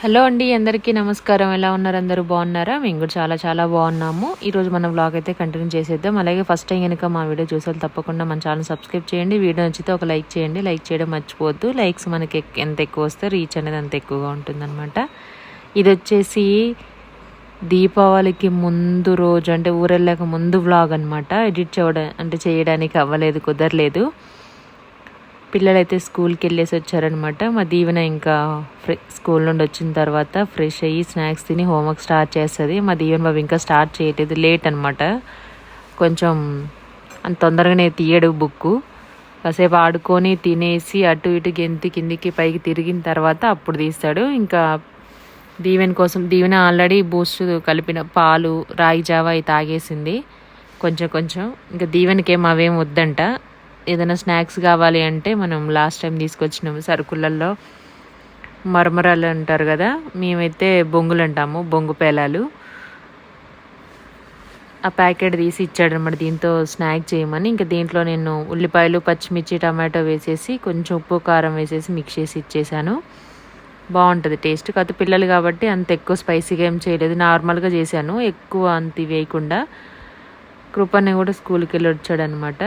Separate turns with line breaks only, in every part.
Hello అండి అందరికీ నమస్కారం. ఎలా ఉన్నారు? అందరూ బాగున్నారా? మేము కూడా చాలా చాలా బాగున్నాము. ఈరోజు మన వ్లాగ్ అయితే కంటిన్యూ చేసేద్దాం. అలాగే ఫస్ట్ టైం కనుక మా వీడియో చూసారు తప్పకుండా మన ఛానల్ సబ్స్క్రైబ్ చేయండి. వీడియో నచ్చితే ఒక లైక్ చేయండి. లైక్ చేయడం మర్చిపోవద్దు. లైక్స్ మనకి ఎంత ఎక్కువ వస్తే రీచ్ అనేది అంత ఎక్కువగా ఉంటుందన్నమాట. ఇది వచ్చేసి దీపావళికి ముందు రోజు అంటే ఊరెళ్ళాక ముందు వ్లాగ్ అనమాట ఎడిట్ చేయడం అంటే చేయడానికి అవ్వలేదు కుదరలేదు. పిల్లలైతే స్కూల్కి వెళ్ళేసి వచ్చారనమాట. మా దీవెన ఇంకా ఫ్రె స్కూల్ నుండి వచ్చిన తర్వాత ఫ్రెష్ అయ్యి స్నాక్స్ తిని హోంవర్క్ స్టార్ట్ చేస్తుంది. మా దీవెన బాబు ఇంకా స్టార్ట్ చేయలేదు. లేట్ అనమాట. కొంచెం అంత తొందరగానే తీయడు బుక్ కాసేపు ఆడుకొని తినేసి అటు ఇటు గెంతి కిందికి పైకి తిరిగిన తర్వాత అప్పుడు తీస్తాడు. ఇంకా దీవెన కోసం దీవెన ఆల్రెడీ బూస్ట్ కలిపిన పాలు రాగి జావా అవి తాగేసింది. కొంచెం కొంచెం. ఇంకా దీవెనకేం అవేం వద్దంట. ఏదైనా స్నాక్స్ కావాలి అంటే మనం లాస్ట్ టైం తీసుకొచ్చినాము సరుకులలో మరమరాలు అంటారు కదా మేమైతే బొంగులు అంటాము బొంగు పేలాలు. ఆ ప్యాకెట్ తీసి ఇచ్చాడనమాట దీంతో స్నాక్ చేయమని. ఇంకా దీంట్లో నేను ఉల్లిపాయలు పచ్చిమిర్చి టమాటో వేసేసి కొంచెం ఉప్పు కారం వేసేసి మిక్స్ చేసి ఇచ్చేసాను. బాగుంటుంది టేస్ట్. కాకపోతే పిల్లలు కాబట్టి అంత ఎక్కువ స్పైసీగా ఏం చేయలేదు. నార్మల్గా చేశాను. ఎక్కువ అంత వేయకుండా. కృపని కూడా స్కూల్కి వెళ్ళి వచ్చాడనమాట.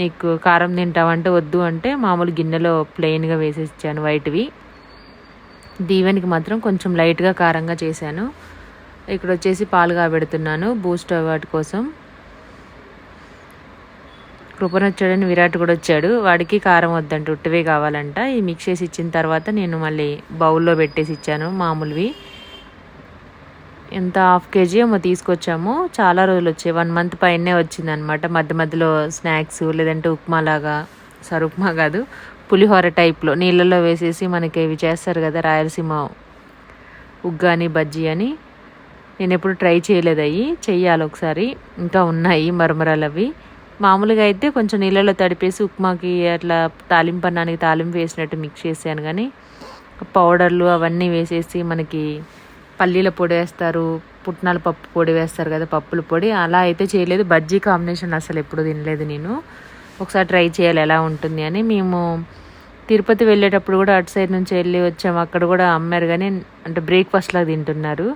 నీకు కారం తింటావంటే వద్దు అంటే మామూలు గిన్నెలో ప్లెయిన్గా వేసి ఇచ్చాను వైట్వి. దీవెనికి మాత్రం కొంచెం లైట్గా కారంగా చేశాను. ఇక్కడ వచ్చేసి పాలు కాబెడుతున్నాను బూస్ట్ వాటి కోసం. కృపణ వచ్చాడని విరాట్ కూడా వచ్చాడు. వాడికి కారం వద్దంటే ఉట్టివే కావాలంట. ఈ మిక్స్ చేసి ఇచ్చిన తర్వాత నేను మళ్ళీ బౌల్లో పెట్టేసి ఇచ్చాను మామూలువి. ఎంత హాఫ్ కేజీ ఏమో తీసుకొచ్చాము. చాలా రోజులు వచ్చాయి. వన్ మంత్ పైనే వచ్చిందనమాట మధ్య మధ్యలో స్నాక్స్ లేదంటే ఉప్మా లాగా సారీ ఉప్మా కాదు. పులిహోర టైప్లో నీళ్ళలో వేసేసి మనకి ఇవి చేస్తారు కదా రాయలసీమ ఉగ్గాని బజ్జీ అని. నేను ఎప్పుడు ట్రై చేయలేదు అవి. చెయ్యాలి ఒకసారి. ఇంకా ఉన్నాయి మరమరాలు అవి. మామూలుగా అయితే కొంచెం నీళ్ళలో తడిపేసి ఉప్మాకి అట్లా తాలింపు అన్నానికి తాలింపు వేసినట్టు మిక్స్ చేశాను కానీ పౌడర్లు అవన్నీ వేసేసి మనకి పల్లీల పొడి వేస్తారు పుట్నాల పప్పు పొడి వేస్తారు కదా పప్పుల పొడి. అలా అయితే చేయలేదు. బజ్జీ కాంబినేషన్ అసలు ఎప్పుడు తినలేదు నేను. ఒకసారి ట్రై చేయాలి ఎలా ఉంటుంది అని. మేము తిరుపతి వెళ్ళేటప్పుడు కూడా అటు సైడ్ నుంచి వెళ్ళి వచ్చాము. అక్కడ కూడా అమ్మారు కానీ అంటే బ్రేక్ఫాస్ట్ తింటున్నారు.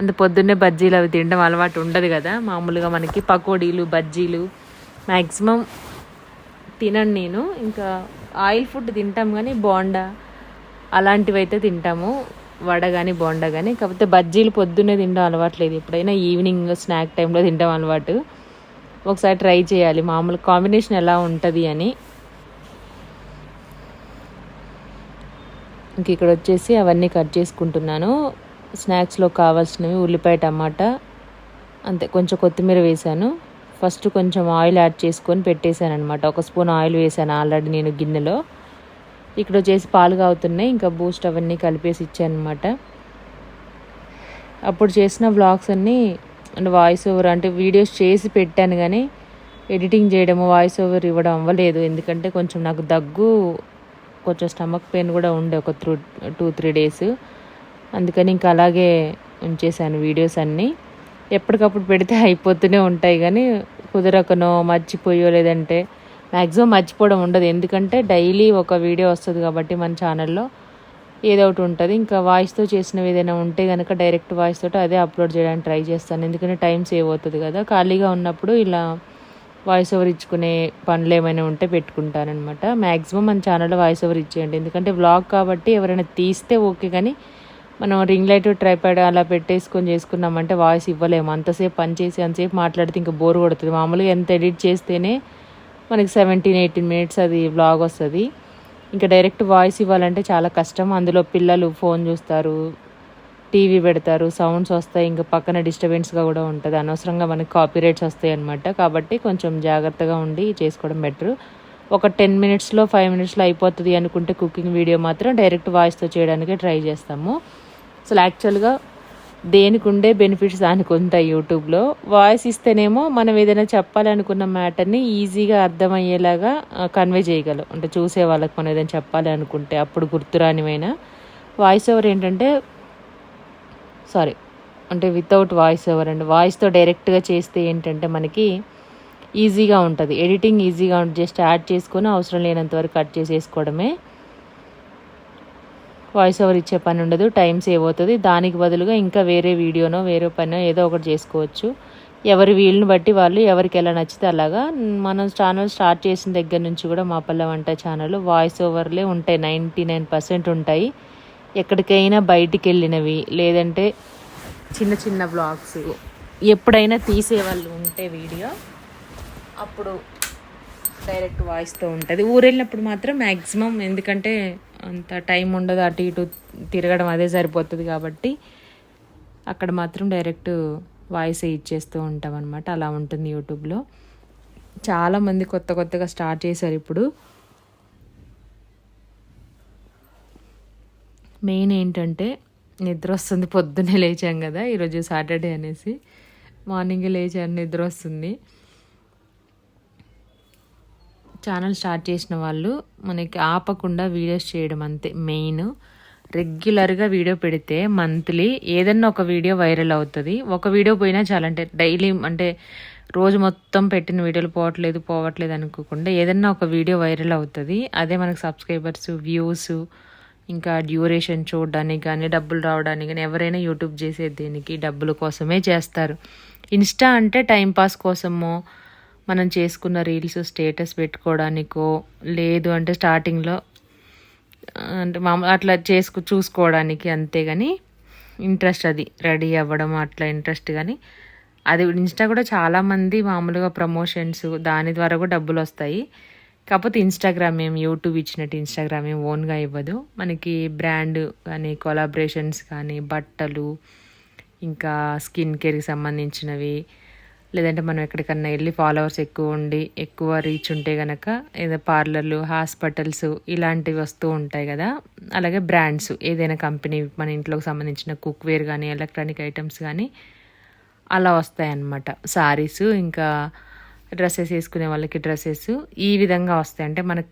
అంత పొద్దున్నే బజ్జీలు అవి తినడం అలవాటు ఉండదు కదా. మామూలుగా మనకి పకోడీలు బజ్జీలు మ్యాక్సిమం తినను నేను. ఇంకా ఆయిల్ ఫుడ్ తింటాం కానీ బోండా అలాంటివి అయితే తింటాము. వడ కానీ బొండ కానీ కాకపోతే బజ్జీలు పొద్దున్నే తినడం అలవాట్లేదు ఎప్పుడైనా ఈవినింగ్ స్నాక్ టైంలో తినడం అలవాటు. ఒకసారి ట్రై చేయాలి. మామూలు కాంబినేషన్ ఎలా ఉంటుంది అని. ఇంక ఇక్కడ వచ్చేసి అవన్నీ కట్ చేసుకుంటున్నాను. స్నాక్స్లో కావాల్సినవి ఉల్లిపాయ టమాటా అంతే. కొంచెం కొత్తిమీర వేసాను. ఫస్ట్ కొంచెం ఆయిల్ యాడ్ చేసుకొని పెట్టేశాను అనమాట ఒక స్పూన్ ఆయిల్ వేసాను ఆల్రెడీ నేను గిన్నెలో. ఇక్కడ వచ్చేసి పాలు కాగుతున్నాయి ఇంకా బూస్ట్ అవన్నీ కలిపేసి ఇచ్చాను అనమాట అప్పుడు చేసిన వ్లాగ్స్ అన్నీ అంటే వాయిస్ ఓవర్ అంటే వీడియోస్ చేసి పెట్టాను కానీ ఎడిటింగ్ చేయడము వాయిస్ ఓవర్ ఇవ్వడం అవ్వలేదు. ఎందుకంటే కొంచెం నాకు దగ్గు కొంచెం స్టమక్ పెయిన్ కూడా ఉండే ఒక త్రూ టూ త్రీ డేస్ అందుకని ఇంకా అలాగే ఉంచేసాను వీడియోస్ అన్నీ. ఎప్పటికప్పుడు పెడితే అయిపోతూనే ఉంటాయి కానీ కుదరకనో మర్చిపోయో లేదంటే మ్యాక్సిమం మర్చిపోవడం ఉండదు. ఎందుకంటే డైలీ ఒక వీడియో వస్తుంది కాబట్టి మన ఛానల్లో ఏదో ఒకటి ఉంటుంది. ఇంకా వాయిస్తో చేసినవి ఏదైనా ఉంటే కనుక డైరెక్ట్ వాయిస్ తోటి అదే అప్లోడ్ చేయడానికి ట్రై చేస్తాను. ఎందుకంటే టైం సేవ్ అవుతుంది కదా. ఖాళీగా ఉన్నప్పుడు ఇలా వాయిస్ ఓవర్ ఇచ్చుకునే పనులు ఏమైనా ఉంటే పెట్టుకుంటానమాట మ్యాక్సిమం మన ఛానల్లో వాయిస్ ఓవర్ ఇచ్చేయండి. ఎందుకంటే వ్లాగ్ కాబట్టి ఎవరైనా తీస్తే ఓకే కానీ మనం రింగ్ లైట్ ట్రైపాడ్ అలా పెట్టేసుకొని చేసుకున్నామంటే వాయిస్ ఇవ్వలేము. అంతసేపు పని చేసి అంతసేపు మాట్లాడితే ఇంకా బోర్ కొడుతుంది. మామూలుగా ఎంత ఎడిట్ చేస్తేనే మనకి సెవెంటీన్ ఎయిటీన్ మినిట్స్ అది వ్లాగ్ వస్తుంది. ఇంకా డైరెక్ట్ వాయిస్ ఇవ్వాలంటే చాలా కష్టం. అందులో పిల్లలు ఫోన్ చూస్తారు టీవీ పెడతారు సౌండ్స్ వస్తాయి ఇంకా పక్కన డిస్టర్బెన్స్గా కూడా ఉంటుంది. అనవసరంగా మనకి కాపీ రేట్స్ వస్తాయి అనమాట కాబట్టి కొంచెం జాగ్రత్తగా ఉండి చేసుకోవడం బెటర్ ఒక టెన్ మినిట్స్లో ఫైవ్ మినిట్స్లో అయిపోతుంది అనుకుంటే కుకింగ్ వీడియో మాత్రం డైరెక్ట్ వాయిస్తో చేయడానికి ట్రై చేస్తాము. అసలు యాక్చువల్గా దేనికి ఉండే బెనిఫిట్స్ దానికి ఉంటాయి యూట్యూబ్లో. వాయిస్ ఇస్తేనేమో మనం ఏదైనా చెప్పాలనుకున్న మ్యాటర్ని ఈజీగా అర్థమయ్యేలాగా కన్వే చేయగలం. అంటే చూసే వాళ్ళకి మనం ఏదైనా చెప్పాలి అనుకుంటే అప్పుడు గుర్తురానివైనా. వాయిస్ ఓవర్ ఏంటంటే సారీ అంటే వితౌట్ వాయిస్ ఓవర్ అండి. వాయిస్తో డైరెక్ట్గా చేస్తే ఏంటంటే మనకి ఈజీగా ఉంటుంది. ఎడిటింగ్ ఈజీగా ఉంటుంది. జస్ట్ యాడ్ చేసుకొని అవసరం లేనంత వరకు కట్ చేసేసుకోవడమే. వాయిస్ ఓవర్ ఇచ్చే పని ఉండదు టైం సేవ్ అవుతుంది. దానికి బదులుగా ఇంకా వేరే వీడియోనో వేరే పనో ఏదో ఒకటి చేసుకోవచ్చు. ఎవరి వీళ్ళని బట్టి వాళ్ళు ఎవరికి ఎలా నచ్చితే అలాగా. మనం ఛానల్ స్టార్ట్ చేసిన దగ్గర నుంచి కూడా మా పల్లె వంట ఛానల్ వాయిస్ ఓవర్లే ఉంటాయి. నైంటీ నైన్ పర్సెంట్ ఉంటాయి. ఎక్కడికైనా బయటికి వెళ్ళినవి లేదంటే చిన్న చిన్న బ్లాగ్స్ ఎప్పుడైనా తీసేవాళ్ళు ఉంటే వీడియో అప్పుడు డైరెక్ట్ వాయిస్తో ఉంటుంది. ఊరు వెళ్ళినప్పుడు మాత్రం మ్యాక్సిమం ఎందుకంటే అంత టైం ఉండదు అటు ఇటు తిరగడం అదే సరిపోతుంది కాబట్టి అక్కడ మాత్రం డైరెక్ట్ వాయిస్ ఇచ్చేస్తూ ఉంటాం అనమాట అలా ఉంటుంది యూట్యూబ్లో. చాలామంది కొత్త కొత్తగా స్టార్ట్ చేశారు ఇప్పుడు. మెయిన్ ఏంటంటే నిద్ర వస్తుంది పొద్దున్నే లేచాం కదా ఈరోజు సాటర్డే అనేసి. మార్నింగ్ లేచాను నిద్ర వస్తుంది. ఛానల్ స్టార్ట్ చేసిన వాళ్ళు మనకి ఆపకుండా వీడియోస్ చేయడం అంతే మెయిన్. రెగ్యులర్గా వీడియో పెడితే మంత్లీ ఏదన్నా ఒక వీడియో వైరల్ అవుతుంది. ఒక వీడియో పోయినా చాలా అంటే డైలీ అంటే రోజు మొత్తం పెట్టిన వీడియోలు పోవట్లేదు పోవట్లేదు అనుకోకుండా ఏదన్నా ఒక వీడియో వైరల్ అవుతుంది. అదే మనకు సబ్స్క్రైబర్స్ వ్యూస్ ఇంకా డ్యూరేషన్ చూడడానికి కానీ డబ్బులు రావడానికి కానీ ఎవరైనా యూట్యూబ్ చేసే దేనికి డబ్బుల కోసమే చేస్తారు. ఇన్స్టా అంటే టైంపాస్ కోసమో మనం చేసుకున్న రీల్స్ స్టేటస్ పెట్టుకోవడానికో లేదు అంటే స్టార్టింగ్లో అంటే మామూలు అట్లా చేసుకు చూసుకోవడానికి అంతే కానీ ఇంట్రెస్ట్ అది. రెడీ అవ్వడం అట్లా ఇంట్రెస్ట్ కానీ అది ఇన్స్టా కూడా చాలామంది మామూలుగా ప్రమోషన్స్ దాని ద్వారా కూడా డబ్బులు వస్తాయి. కాకపోతే ఇన్స్టాగ్రామ్ ఏం యూట్యూబ్ ఇచ్చినట్టు ఇన్స్టాగ్రామ్ ఏం ఓన్గా ఇవ్వదు. మనకి బ్రాండ్ కానీ కొలాబరేషన్స్ కానీ బట్టలు ఇంకా స్కిన్ కేర్కి సంబంధించినవి లేదంటే మనం ఎక్కడికన్నా వెళ్ళి ఫాలోవర్స్ ఎక్కువ ఉండి ఎక్కువ రీచ్ ఉంటే కనుక ఏదో పార్లర్లు హాస్పిటల్స్ ఇలాంటివి వస్తూ ఉంటాయి కదా. అలాగే బ్రాండ్స్ ఏదైనా కంపెనీ మన ఇంట్లోకి సంబంధించిన కుక్వేర్ కానీ ఎలక్ట్రానిక్ ఐటమ్స్ కానీ అలా వస్తాయి అన్నమాట సారీస్ ఇంకా డ్రెస్సెస్ వేసుకునే వాళ్ళకి డ్రెస్సెస్ ఈ విధంగా వస్తాయి. అంటే మనకు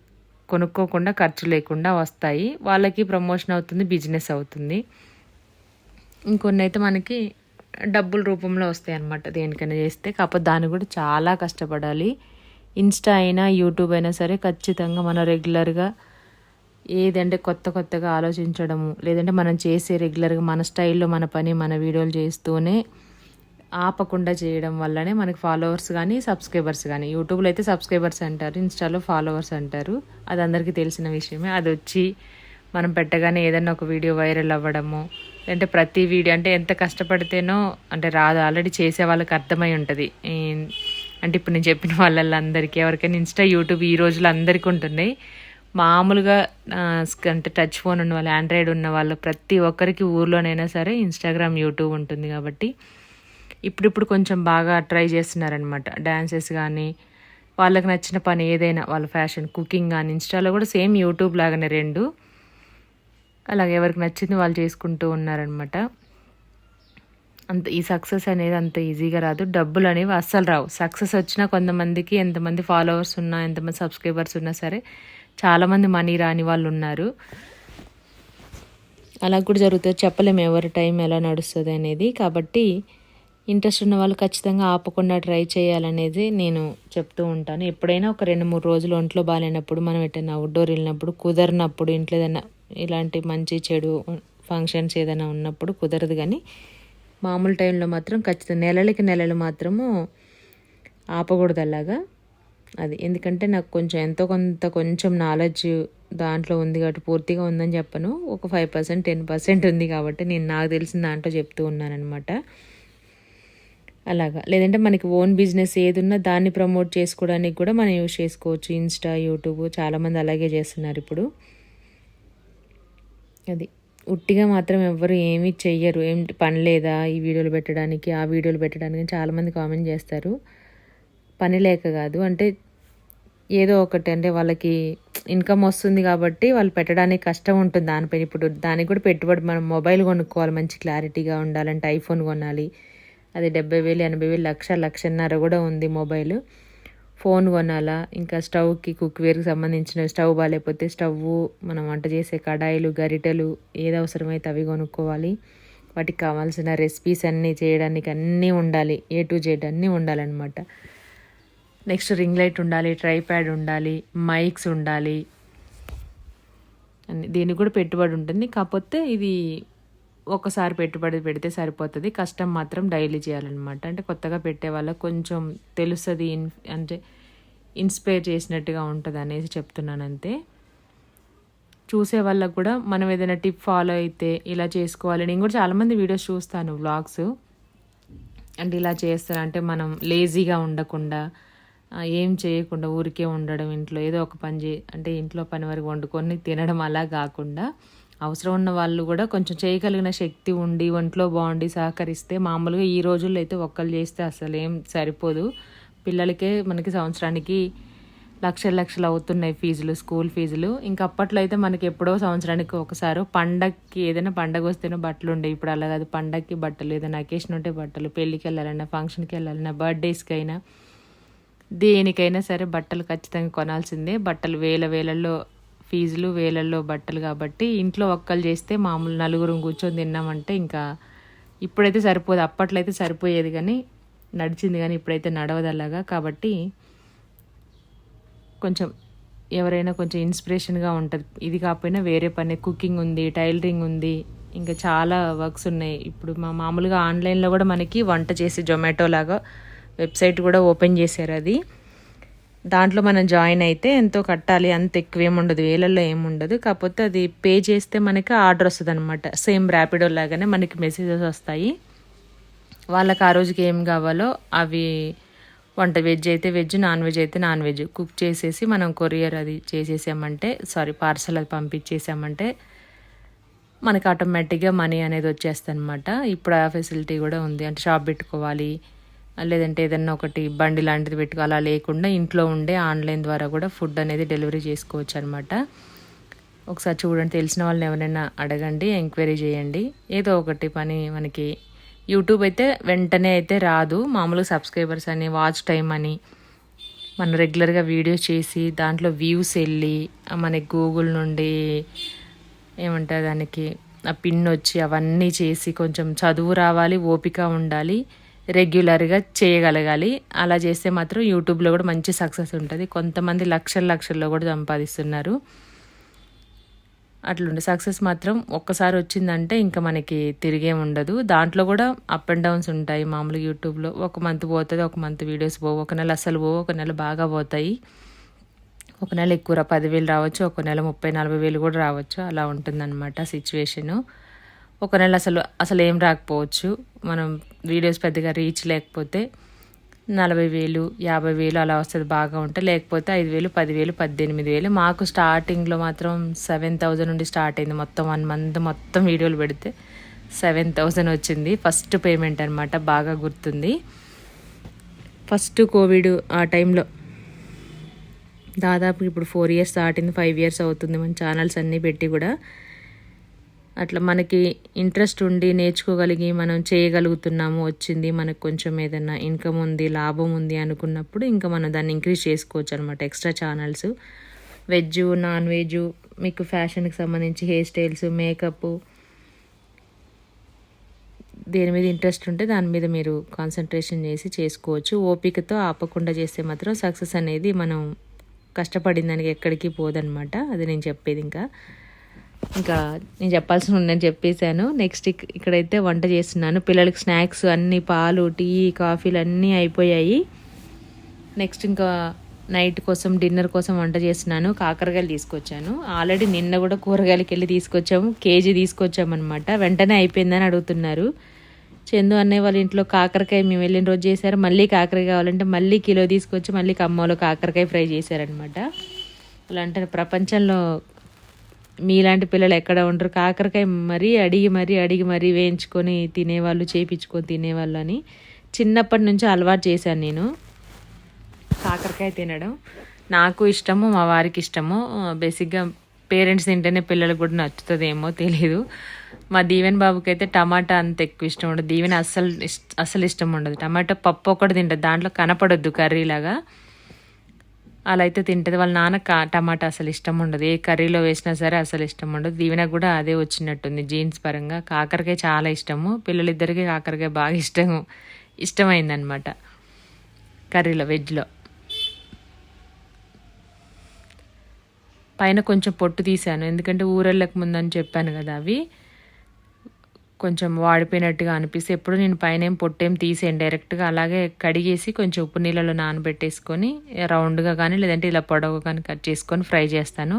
కొనుక్కోకుండా ఖర్చు లేకుండా వస్తాయి. వాళ్ళకి ప్రమోషన్ అవుతుంది బిజినెస్ అవుతుంది. ఇంకొన్ని అయితే మనకి డబ్బుల రూపంలో వస్తాయి అన్నమాట దేనికైనా చేస్తే. కాకపోతే దాన్ని కూడా చాలా కష్టపడాలి. ఇన్స్టా అయినా యూట్యూబ్ అయినా సరే ఖచ్చితంగా మనం రెగ్యులర్గా ఏదంటే కొత్త కొత్తగా ఆలోచించడము లేదంటే మనం చేసే రెగ్యులర్గా మన స్టైల్లో మన పని మన వీడియోలు చేస్తూనే ఆపకుండా చేయడం వల్లనే మనకి ఫాలోవర్స్ కానీ సబ్స్క్రైబర్స్ కానీ యూట్యూబ్లో అయితే సబ్స్క్రైబర్స్ అంటారు ఇన్స్టాలో ఫాలోవర్స్ అంటారు. అది అందరికీ తెలిసిన విషయమే. అది వచ్చి మనం పెట్టగానే ఏదైనా ఒక వీడియో వైరల్ అవ్వడము అంటే ప్రతి వీడియో అంటే ఎంత కష్టపడితేనో అంటే రాదు ఆల్రెడీ చేసే వాళ్ళకి అర్థమై ఉంటుంది. అంటే ఇప్పుడు నేను చెప్పిన వాళ్ళందరికీ ఎవరికైనా ఇన్స్టా యూట్యూబ్ ఈ రోజులు అందరికీ ఉంటున్నాయి. మామూలుగా అంటే టచ్ ఫోన్ ఉన్న వాళ్ళు ఆండ్రాయిడ్ ఉన్న వాళ్ళు ప్రతి ఒక్కరికి ఊర్లోనైనా సరే ఇన్స్టాగ్రామ్ యూట్యూబ్ ఉంటుంది కాబట్టి ఇప్పుడిప్పుడు కొంచెం బాగా ట్రై చేస్తున్నారనమాట డ్యాన్సెస్ కానీ వాళ్ళకి నచ్చిన పని ఏదైనా వాళ్ళ ఫ్యాషన్ కుకింగ్ కానీ ఇన్స్టాలో కూడా సేమ్ యూట్యూబ్ లాగానే రెండు. అలాగే ఎవరికి నచ్చింది వాళ్ళు చేసుకుంటూ ఉన్నారనమాట అంత ఈ సక్సెస్ అనేది అంత ఈజీగా రాదు. డబ్బులు అనేవి అస్సలు రావు. సక్సెస్ వచ్చినా కొంతమందికి ఎంతమంది ఫాలోవర్స్ ఉన్నా ఎంతమంది సబ్స్క్రైబర్స్ ఉన్నా సరే చాలామంది మనీ రాని వాళ్ళు ఉన్నారు. అలా కూడా జరుగుతుంది. చెప్పలేము ఎవరి టైం ఎలా నడుస్తుంది అనేది. కాబట్టి ఇంట్రెస్ట్ ఉన్న వాళ్ళు ఖచ్చితంగా ఆపకుండా ట్రై చేయాలనేది నేను చెప్తూ ఉంటాను. ఎప్పుడైనా ఒక రెండు మూడు రోజులు ఒంట్లో బాగాలేనప్పుడు మనం ఎట్టైనా అవుట్డోర్ వెళ్ళినప్పుడు కుదరినప్పుడు ఇంట్లో ఏదైనా ఇలాంటి మంచి చెడు ఫంక్షన్స్ ఏదైనా ఉన్నప్పుడు కుదరదు కానీ మామూలు టైంలో మాత్రం ఖచ్చితంగా నెలలకి నెలలు మాత్రము ఆపకూడదు అలాగా అది. ఎందుకంటే నాకు కొంచెం ఎంతో కొంత కొంచెం నాలెడ్జ్ దాంట్లో ఉంది కాబట్టి పూర్తిగా ఉందని చెప్పను. ఒక ఫైవ్ పర్సెంట్ టెన్ పర్సెంట్ ఉంది కాబట్టి నేను నాకు తెలిసిన దాంట్లో చెప్తూ ఉన్నానమాట అలాగా. లేదంటే మనకి ఓన్ బిజినెస్ ఏది ఉన్నా దాన్ని ప్రమోట్ చేసుకోవడానికి కూడా మనం యూజ్ చేసుకోవచ్చు. ఇన్స్టా యూట్యూబ్ చాలామంది అలాగే చేస్తున్నారు ఇప్పుడు. అది. ఉట్టిగా మాత్రం ఎవ్వరు ఏమీ చెయ్యరు. ఏం పని లేదా ఈ వీడియోలు పెట్టడానికి ఆ వీడియోలు పెట్టడానికి చాలామంది కామెంట్ చేస్తారు. పని లేక కాదు. అంటే ఏదో ఒకటి అంటే వాళ్ళకి ఇన్కమ్ వస్తుంది కాబట్టి వాళ్ళు పెట్టడానికి కష్టం ఉంటుంది. దానిపైన ఇప్పుడు దానికి కూడా పెట్టుబడి మనం మొబైల్ కొనుక్కోవాలి. మంచి క్లారిటీగా ఉండాలంటే ఐఫోన్ కొనాలి. అది డెబ్బై వేలు ఎనభై వేలు లక్ష లక్షన్నర కూడా ఉంది మొబైల్. ఫోన్ కొనాలా? ఇంకా స్టవ్కి కుక్వేర్కి సంబంధించిన స్టవ్ బాగాలేకపోతే స్టవ్ మనం వంట చేసే కడాయిలు గరిటెలు ఏది అవసరమైతే అవి కొనుక్కోవాలి. వాటికి కావాల్సిన రెసిపీస్ అన్నీ చేయడానికి అన్నీ ఉండాలి. ఏ టు జెడ్ అన్నీ ఉండాలన్నమాట. నెక్స్ట్ రింగ్ లైట్ ఉండాలి ట్రైప్యాడ్ ఉండాలి మైక్స్ ఉండాలి. అని దీనికి కూడా పెట్టుబడి ఉంటుంది. కాకపోతే ఇది ఒకసారి పెట్టుబడి పెడితే సరిపోతుంది. కష్టం మాత్రం డైలీ చేయాలన్నమాట. అంటే కొత్తగా పెట్టే వాళ్ళకి కొంచెం తెలుస్తుంది ఇన్ అంటే ఇన్స్పైర్ చేసినట్టుగా ఉంటుంది అనేసి చెప్తున్నాను అంతే చూసే వాళ్ళకు కూడా మనం ఏదైనా టిప్ ఫాలో అయితే ఇలా చేసుకోవాలి. నేను కూడా చాలామంది వీడియోస్ చూస్తాను వ్లాగ్స్. అంటే ఇలా చేస్తారు. అంటే మనం లేజీగా ఉండకుండా ఏం చేయకుండా ఊరికే ఉండడం ఇంట్లో ఏదో ఒక పని చే అంటే ఇంట్లో పని వరకు వండుకొని తినడం అలా కాకుండా అవసరం ఉన్న వాళ్ళు కూడా కొంచెం చేయగలిగిన శక్తి ఉండి ఒంట్లో బాగుండి సహకరిస్తే మామూలుగా ఈ రోజుల్లో అయితే ఒక్కళ్ళు చేస్తే అసలు ఏం సరిపోదు. పిల్లలకే మనకి సంవత్సరానికి లక్షల లక్షలు అవుతున్నాయి ఫీజులు స్కూల్ ఫీజులు. ఇంకా అప్పట్లో అయితే మనకి ఎప్పుడో సంవత్సరానికి ఒకసారి పండగకి ఏదైనా పండగ వస్తేనే బట్టలు ఉండే ఇప్పుడు అలా కాదు. పండగకి బట్టలు ఏదైనా అకేషన్ ఉంటే బట్టలు పెళ్ళికి వెళ్ళాలన్నా ఫంక్షన్కి వెళ్ళాలన్నా బర్త్డేస్కి అయినా దేనికైనా సరే బట్టలు ఖచ్చితంగా కొనాల్సిందే. బట్టలు వేల వేలల్లో ఫీజులు వేలల్లో బట్టలు కాబట్టి ఇంట్లో ఒక్కలు చేస్తే మామూలు నలుగురు కూర్చొని తిన్నామంటే ఇంకా ఇప్పుడైతే సరిపోదు. అప్పట్లో అయితే సరిపోయేది కానీ నడిచింది కానీ ఇప్పుడైతే నడవదు అలాగా కాబట్టి కొంచెం ఎవరైనా కొంచెం ఇన్స్పిరేషన్గా ఉంటుంది. ఇది కాకపోయినా వేరే పని కుకింగ్ ఉంది టైలరింగ్ ఉంది ఇంకా చాలా వర్క్స్ ఉన్నాయి. ఇప్పుడు మా మామూలుగా ఆన్లైన్లో కూడా మనకి వంట చేసి జొమాటో లాగా వెబ్సైట్ కూడా ఓపెన్ చేశారు అది. దాంట్లో మనం జాయిన్ అయితే ఎంతో కట్టాలి అంత ఎక్కువ ఏముండదు వేలల్లో ఏముండదు. కాకపోతే అది పే చేస్తే మనకి ఆర్డర్ వస్తుంది అనమాట సేమ్ ర్యాపిడో లాగానే మనకి మెసేజెస్ వస్తాయి. వాళ్ళకి ఆ రోజుకి ఏం కావాలో అవి వంట వెజ్ అయితే వెజ్ నాన్ వెజ్ అయితే నాన్ వెజ్. కుక్ చేసేసి మనం కొరియర్ అది చేసేసామంటే సారీ పార్సల్ అది పంపించేసామంటే మనకి ఆటోమేటిక్గా మనీ అనేది వచ్చేస్తుంది అనమాట ఇప్పుడు ఆ ఫెసిలిటీ కూడా ఉంది. అంటే షాప్ పెట్టుకోవాలి లేదంటే ఏదన్నా ఒకటి బండి లాంటిది పెట్టుకోవాలి అలా లేకుండా ఇంట్లో ఉండే ఆన్లైన్ ద్వారా కూడా ఫుడ్ అనేది డెలివరీ చేసుకోవచ్చు అనమాట ఒకసారి చూడండి తెలిసిన వాళ్ళని ఎవరైనా అడగండి ఎంక్వైరీ చేయండి. ఏదో ఒకటి పని మనకి యూట్యూబ్ అయితే వెంటనే అయితే రాదు. మామూలుగా సబ్స్క్రైబర్స్ అని వాచ్ టైం అని మనం రెగ్యులర్గా వీడియోస్ చేసి దాంట్లో వ్యూస్ వెళ్ళి మనకి గూగుల్ నుండి ఏమంటారు దానికి ఆ పిన్ వచ్చి అవన్నీ చేసి కొంచెం చదువు రావాలి ఓపిక ఉండాలి రెగ్యులర్గా చేయగలగాలి. అలా చేస్తే మాత్రం యూట్యూబ్లో కూడా మంచి సక్సెస్ ఉంటుంది. కొంతమంది లక్షల లక్షల్లో కూడా సంపాదిస్తున్నారు. అట్లుండే. సక్సెస్ మాత్రం ఒక్కసారి వచ్చిందంటే ఇంకా మనకి తిరిగే ఉండదు. దాంట్లో కూడా అప్ అండ్ డౌన్స్ ఉంటాయి. మామూలుగా యూట్యూబ్లో ఒక మంత్ పోతుంది ఒక మంత్ వీడియోస్ పోవు. ఒక నెల అసలు పోవు ఒక నెల బాగా పోతాయి. ఒక నెల ఎక్కువ పదివేలు రావచ్చు ఒక నెల ముప్పై నలభై వేలు కూడా రావచ్చు. అలా ఉంటుందన్నమాట సిచ్యువేషను ఒక నెల అసలు అసలు ఏం రాకపోవచ్చు. మనం వీడియోస్ పెద్దగా రీచ్ లేకపోతే నలభై వేలు యాభై వేలు అలా వస్తుంది బాగా ఉంటే. లేకపోతే ఐదు వేలు పదివేలు పద్దెనిమిది వేలు. మాకు స్టార్టింగ్లో మాత్రం సెవెన్ థౌజండ్ నుండి స్టార్ట్ అయింది. మొత్తం వన్ మంత్ మొత్తం వీడియోలు పెడితే సెవెన్ థౌజండ్ వచ్చింది. ఫస్ట్ పేమెంట్ అనమాట బాగా గుర్తుంది. ఫస్ట్ కోవిడ్ ఆ టైంలో దాదాపు ఇప్పుడు ఫోర్ ఇయర్స్ దాటింది ఫైవ్ ఇయర్స్ అవుతుంది మన ఛానల్స్ అన్నీ పెట్టి కూడా. అట్లా మనకి ఇంట్రెస్ట్ ఉండి నేర్చుకోగలిగి మనం చేయగలుగుతున్నాము వచ్చింది మనకు కొంచెం ఏదైనా ఇన్కమ్ ఉంది లాభం ఉంది అనుకున్నప్పుడు ఇంకా మనం దాన్ని ఇంక్రీజ్ చేసుకోవచ్చు అనమాట extra channels veg non veg మీకు ఫ్యాషన్కి సంబంధించి హెయిర్ స్టైల్స్ మేకప్ దేని మీద ఇంట్రెస్ట్ ఉంటే దాని మీద మీరు కాన్సన్ట్రేషన్ చేసి చేసుకోవచ్చు. ఓపికతో ఆపకుండా చేస్తే మాత్రం సక్సెస్ అనేది మనం కష్టపడిన దానికి ఎక్కడికి పోదనమాట అది నేను చెప్పేది ఇంకా. ఇంకా నేను చెప్పాల్సిన ఉందని చెప్పేశాను. నెక్స్ట్ ఇక్కడైతే వంట చేస్తున్నాను. పిల్లలకి స్నాక్స్ అన్నీ పాలు టీ కాఫీలు అన్నీ అయిపోయాయి. నెక్స్ట్ ఇంకా నైట్ కోసం డిన్నర్ కోసం వంట చేస్తున్నాను. కాకరకాయలు తీసుకొచ్చాను. ఆల్రెడీ నిన్న కూడా కూరగాయలకి వెళ్ళి తీసుకొచ్చాము. కేజీ తీసుకొచ్చామన్నమాట. వెంటనే అయిపోయిందని అడుగుతున్నారు. చందు అన్నయ్య వాళ్ళ ఇంట్లో కాకరకాయ మేము వెళ్ళిన రోజు చేశారు. మళ్ళీ కాకరకాయ కావాలంటే మళ్ళీ కిలో తీసుకొచ్చి మళ్ళీ కమ్మలో కాకరకాయ ఫ్రై చేశారనమాట అలా అంటే ప్రపంచంలో మీలాంటి పిల్లలు ఎక్కడ ఉండరు. కాకరకాయ మరీ అడిగి మరీ అడిగి మరీ వేయించుకొని తినేవాళ్ళు చేపించుకొని తినేవాళ్ళు అని చిన్నప్పటి నుంచి అలవాటు చేశాను నేను. కాకరకాయ తినడం నాకు ఇష్టము మా వారికి ఇష్టము. బేసిక్గా పేరెంట్స్ తింటేనే పిల్లలకు కూడా నచ్చుతుందేమో తెలియదు మా దీవెన్ బాబుకి అయితే టమాటా అంత ఎక్కువ ఇష్టం ఉండదు. దీవెన అస్సలు అస్సలు ఇష్టం ఉండదు. టమాటా పప్పు ఒకటి తింటుంది. దాంట్లో కనపడొద్దు కర్రీలాగా. అలా అయితే తింటుంది. వాళ్ళ నాన్న కా టమాటా అసలు ఇష్టం ఉండదు. ఏ కర్రీలో వేసినా సరే అసలు ఇష్టం ఉండదు. దీవెనకు కూడా అదే వచ్చినట్టుంది జీన్స్ పరంగా. కాకరకాయ చాలా ఇష్టము. పిల్లలిద్దరికి కాకరకాయ బాగా ఇష్టము. ఇష్టమైందనమాట కర్రీలో వెజ్లో. పైన కొంచెం పొట్టు తీశాను. ఎందుకంటే ఊరెళ్ళక ముందని చెప్పాను కదా అవి. కొంచెం వాడిపోయినట్టుగా అనిపిస్తే ఎప్పుడు నేను పైన ఏం పొట్టేం తీసేయండి డైరెక్ట్గా అలాగే కడిగేసి కొంచెం ఉప్పు నీళ్ళలో నానబెట్టేసుకొని రౌండ్గా కానీ లేదంటే ఇలా పొడవు కానీ కట్ చేసుకొని ఫ్రై చేస్తాను.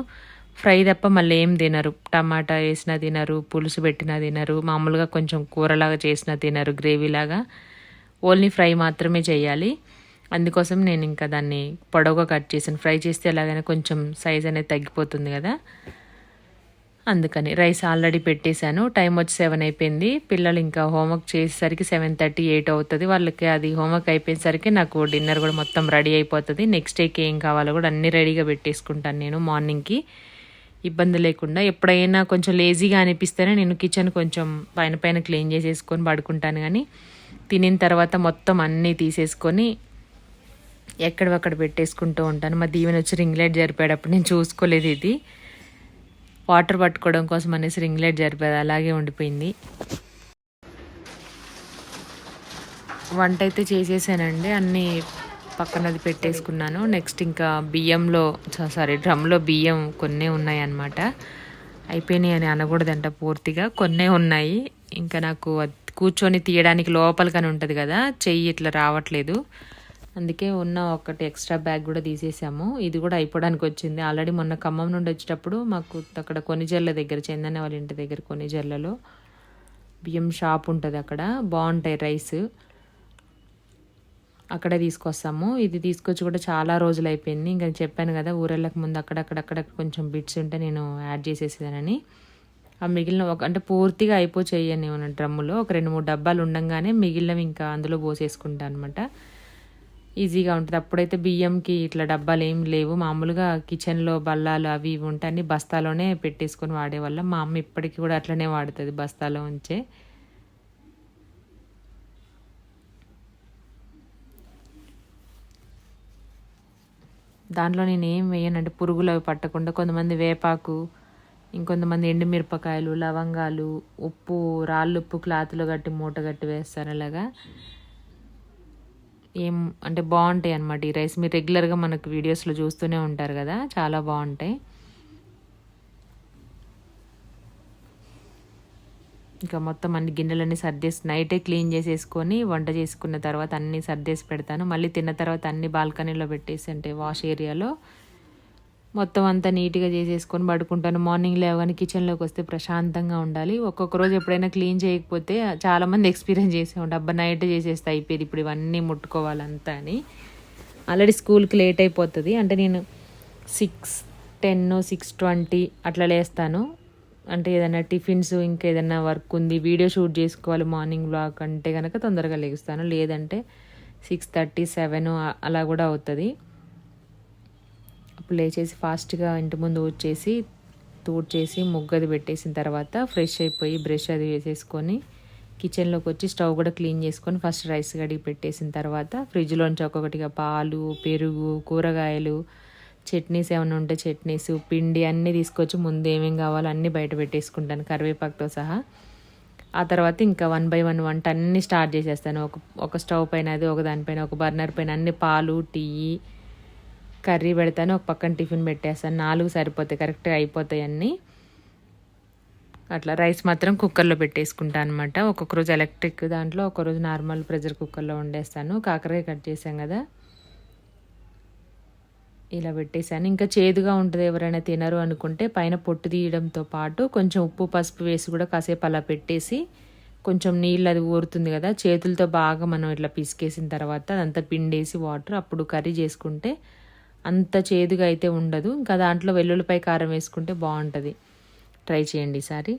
ఫ్రై తప్ప మళ్ళీ ఏం తినరు. టమాటా వేసినా తినరు పులుసు పెట్టిన తినరు మామూలుగా కొంచెం కూరలాగా చేసిన తినరు గ్రేవీలాగా ఓన్లీ ఫ్రై మాత్రమే చేయాలి. అందుకోసం నేను ఇంకా దాన్ని పొడవుగా కట్ చేసాను ఫ్రై చేస్తే ఎలాగైనా కొంచెం సైజ్ అనేది తగ్గిపోతుంది కదా. అందుకని రైస్ ఆల్రెడీ పెట్టేశాను. టైం వచ్చి సెవెన్ అయిపోయింది. పిల్లలు ఇంకా హోంవర్క్ చేసేసరికి సెవెన్ థర్టీ ఎయిట్ అవుతుంది. వాళ్ళకి అది హోంవర్క్ అయిపోయేసరికి నాకు డిన్నర్ కూడా మొత్తం రెడీ అయిపోతుంది. నెక్స్ట్ డేకి ఏం కావాలో కూడా అన్నీ రెడీగా పెట్టేసుకుంటాను నేను మార్నింగ్కి. ఇబ్బంది లేకుండా ఎప్పుడైనా కొంచెం లేజీగా అనిపిస్తేనే నేను కిచెన్ కొంచెం పైన పైన క్లీన్ చేసేసుకొని పడుకుంటాను కానీ తినిన తర్వాత మొత్తం అన్నీ తీసేసుకొని ఎక్కడవక్కడ పెట్టేసుకుంటూ ఉంటాను. మా దీవెన వచ్చి రింగ్ లైట్ జరిపేటప్పుడు నేను చూసుకోలేదు ఇది. వాటర్ పట్టుకోవడం కోసం అనేసి రింగ్ లైట్ జరిపేది అలాగే ఉండిపోయింది. వంట అయితే చేసేసానండి అన్నీ పక్కనది పెట్టేసుకున్నాను. నెక్స్ట్ ఇంకా బియ్యంలో సారీ డ్రమ్లో బియ్యం కొన్నే ఉన్నాయి అన్నమాట అయిపోయినాయి అని అనకూడదంట పూర్తిగా కొన్నే ఉన్నాయి. ఇంకా నాకు కూర్చొని తీయడానికి లోపలికని ఉంటుంది కదా చెయ్యి ఇట్లా రావట్లేదు. అందుకే ఉన్న ఒకటి ఎక్స్ట్రా బ్యాగ్ కూడా తీసేసాము. ఇది కూడా అయిపోవడానికి వచ్చింది. ఆల్రెడీ మొన్న ఖమ్మం నుండి వచ్చేటప్పుడు మాకు అక్కడ కొనిజర్ల దగ్గర చందన వాళ్ళ ఇంటి దగ్గర కొనిజర్లలో బియ్యం షాప్ ఉంటుంది అక్కడ. బాగుంటాయి రైస్. అక్కడే తీసుకొస్తాము. ఇది తీసుకొచ్చి కూడా చాలా రోజులు అయిపోయింది. ఇంకా చెప్పాను కదా ఊరెళ్ళక ముందు అక్కడక్కడక్కడ కొంచెం బిట్స్ ఉంటే నేను యాడ్ చేసేసేదానని. ఆ మిగిలిన ఒక అంటే పూర్తిగా అయిపోచేయని ఉన్న డ్రమ్ములో. ఒక రెండు మూడు డబ్బాలు ఉండంగానే మిగిలినవి ఇంకా అందులో పోసేసుకుంటాను అనమాట ఈజీగా ఉంటుంది. అప్పుడైతే బియ్యంకి ఇట్లా డబ్బాలు ఏం లేవు. మామూలుగా కిచెన్లో బల్లాలు అవి ఇవి ఉంటాయి బస్తాలోనే పెట్టేసుకొని వాడేవాళ్ళం. మా అమ్మ ఇప్పటికీ కూడా అట్లనే వాడుతుంది బస్తాలో ఉంచే. దాంట్లో నేను ఏం వేయనంటే పురుగులు అవి పట్టకుండా కొంతమంది వేపాకు ఇంకొంతమంది ఎండుమిరపకాయలు లవంగాలు ఉప్పు రాళ్ళు ఉప్పు క్లాత్లో కట్టి మూట కట్టి వేస్తారు అలాగా. ఏం అంటే బాగుంటాయి అనమాట ఈ రైస్. మీరు రెగ్యులర్గా మనకు వీడియోస్లో చూస్తూనే ఉంటారు కదా చాలా బాగుంటాయి. ఇంకా మొత్తం అన్ని గిన్నెలన్నీ సర్దేసి నైటే క్లీన్ చేసేసుకొని వంట చేసుకున్న తర్వాత అన్నీ సర్దేసి పెడతాను. మళ్ళీ తిన్న తర్వాత అన్ని బాల్కనీలో పెట్టేసి అంటే వాష్ ఏరియాలో మొత్తం అంతా నీట్గా చేసేసుకొని పడుకుంటాను. మార్నింగ్ లేవగానే కిచెన్లోకి వస్తే ప్రశాంతంగా ఉండాలి. ఒక్కొక్క రోజు ఎప్పుడైనా క్లీన్ చేయకపోతే చాలామంది ఎక్స్పీరియన్స్ చేసే ఉంటారు. అబ్బా నైట్ చేసేస్తే అయిపోయింది. ఇప్పుడు ఇవన్నీ ముట్టుకోవాలంతా అని. ఆల్రెడీ స్కూల్కి లేట్ అయిపోతుంది. అంటే నేను సిక్స్ టెన్ సిక్స్ ట్వంటీ అట్లా లేస్తాను. అంటే ఏదైనా టిఫిన్స్ ఇంకా ఏదైనా వర్క్ ఉంది వీడియో షూట్ చేసుకోవాలి మార్నింగ్ బ్లాగ్ అంటే కనుక తొందరగా లెగుస్తాను లేదంటే సిక్స్ థర్టీ సెవెన్ అలా కూడా అవుతుంది. అప్పుడు లేచేసి ఫాస్ట్గా ఇంటి ముందు వచ్చేసి తూడ్చేసి ముగ్గది పెట్టేసిన తర్వాత ఫ్రెష్ అయిపోయి బ్రష్ అది వేసేసుకొని కిచెన్లోకి వచ్చి స్టవ్ కూడా క్లీన్ చేసుకొని ఫస్ట్ రైస్ కడిగి పెట్టేసిన తర్వాత ఫ్రిడ్జ్లోంచి ఒక్కొక్కటిగా పాలు పెరుగు కూరగాయలు చట్నీస్ ఏమైనా ఉంటే చట్నీస్ పిండి అన్నీ తీసుకొచ్చి ముందు ఏమేమి కావాలో అన్నీ బయట పెట్టేసుకుంటాను కరివేపాకుతో సహా. ఆ తర్వాత ఇంకా వన్ బై వన్ వంట అన్నీ స్టార్ట్ చేసేస్తాను. ఒక ఒక స్టవ్ పైన అది ఒక దానిపైన ఒక బర్నర్ పైన అన్ని పాలు టీ కర్రీ పెడతాను ఒక పక్కన టిఫిన్ పెట్టేస్తాను. నాలుగు సరిపోతాయి కరెక్ట్గా అయిపోతాయి అన్నీ. అట్లా రైస్ మాత్రం కుక్కర్లో పెట్టేసుకుంటాను అనమాట ఒక్కొక్క రోజు ఎలక్ట్రిక్ దాంట్లో ఒకరోజు నార్మల్ ప్రెషర్ కుక్కర్లో వండేస్తాను. కాకరకాయ కట్ చేసాం కదా. ఇలా పెట్టేశాను. ఇంకా చేదుగా ఉంటుంది ఎవరైనా తినరు అనుకుంటే పైన పొట్టు తీయడంతో పాటు కొంచెం ఉప్పు పసుపు వేసి కూడా కాసేపు అలా పెట్టేసి కొంచెం నీళ్ళు అది ఊరుతుంది కదా చేతులతో బాగా మనం ఇట్లా పిసికేసిన తర్వాత అదంతా పిండేసి వాటర్ అప్పుడు కర్రీ చేసుకుంటే అంత చేదుగా అయితే ఉండదు. ఇంకా దాంట్లో వెల్లుల్లిపాయ కారం వేసుకుంటే బాగుంటుంది. ట్రై చేయండి ఈసారి.